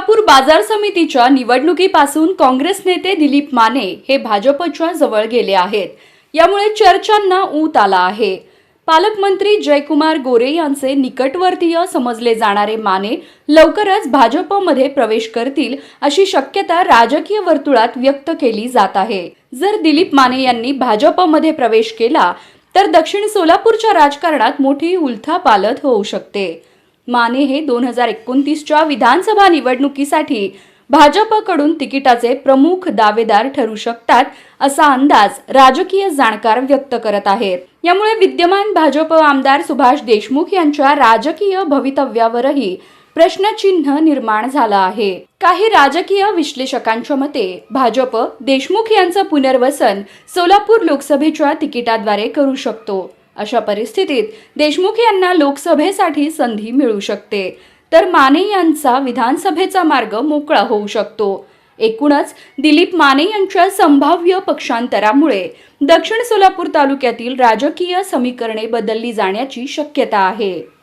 सोलापूर बाजार समितीच्या निवडणुकीपासून काँग्रेस नेते दिलीप माने हे भाजपच्या जवळ गेले आहेत. यामुळे चर्चांना ऊत आला आहे. पालकमंत्री जयकुमार गोरे यांचे निकटवर्तीय समजले जाणारे माने लवकरच भाजपमध्ये प्रवेश करतील अशी शक्यता राजकीय वर्तुळात व्यक्त केली जात आहे. जर दिलीप माने यांनी भाजपमध्ये प्रवेश केला तर दक्षिण सोलापूरच्या राजकारणात मोठी उलथापालथ होऊ शकते. माने हे दोन हजार एकोणतीसच्या विधानसभा निवडणुकीसाठी भाजपकडून तिकिटाचे प्रमुख दावेदार ठरू शकतात असा अंदाज राजकीय जाणकार व्यक्त करत आहेत. यामुळे विद्यमान भाजप आमदार सुभाष देशमुख यांच्या राजकीय भवितव्यावरही प्रश्नचिन्ह निर्माण झालं आहे. काही राजकीय विश्लेषकांच्या मते भाजप देशमुख यांचं पुनर्वसन सोलापूर लोकसभेच्या तिकिटाद्वारे करू शकतो. अशा परिस्थितीत देशमुख यांना लोकसभेसाठी संधी मिळू शकते. तर माने यांचा विधानसभेचा मार्ग मोकळा होऊ शकतो. एकूणच दिलीप माने यांच्या संभाव्य पक्षांतरामुळे दक्षिण सोलापूर तालुक्यातील राजकीय समीकरणे बदलली जाण्याची शक्यता आहे.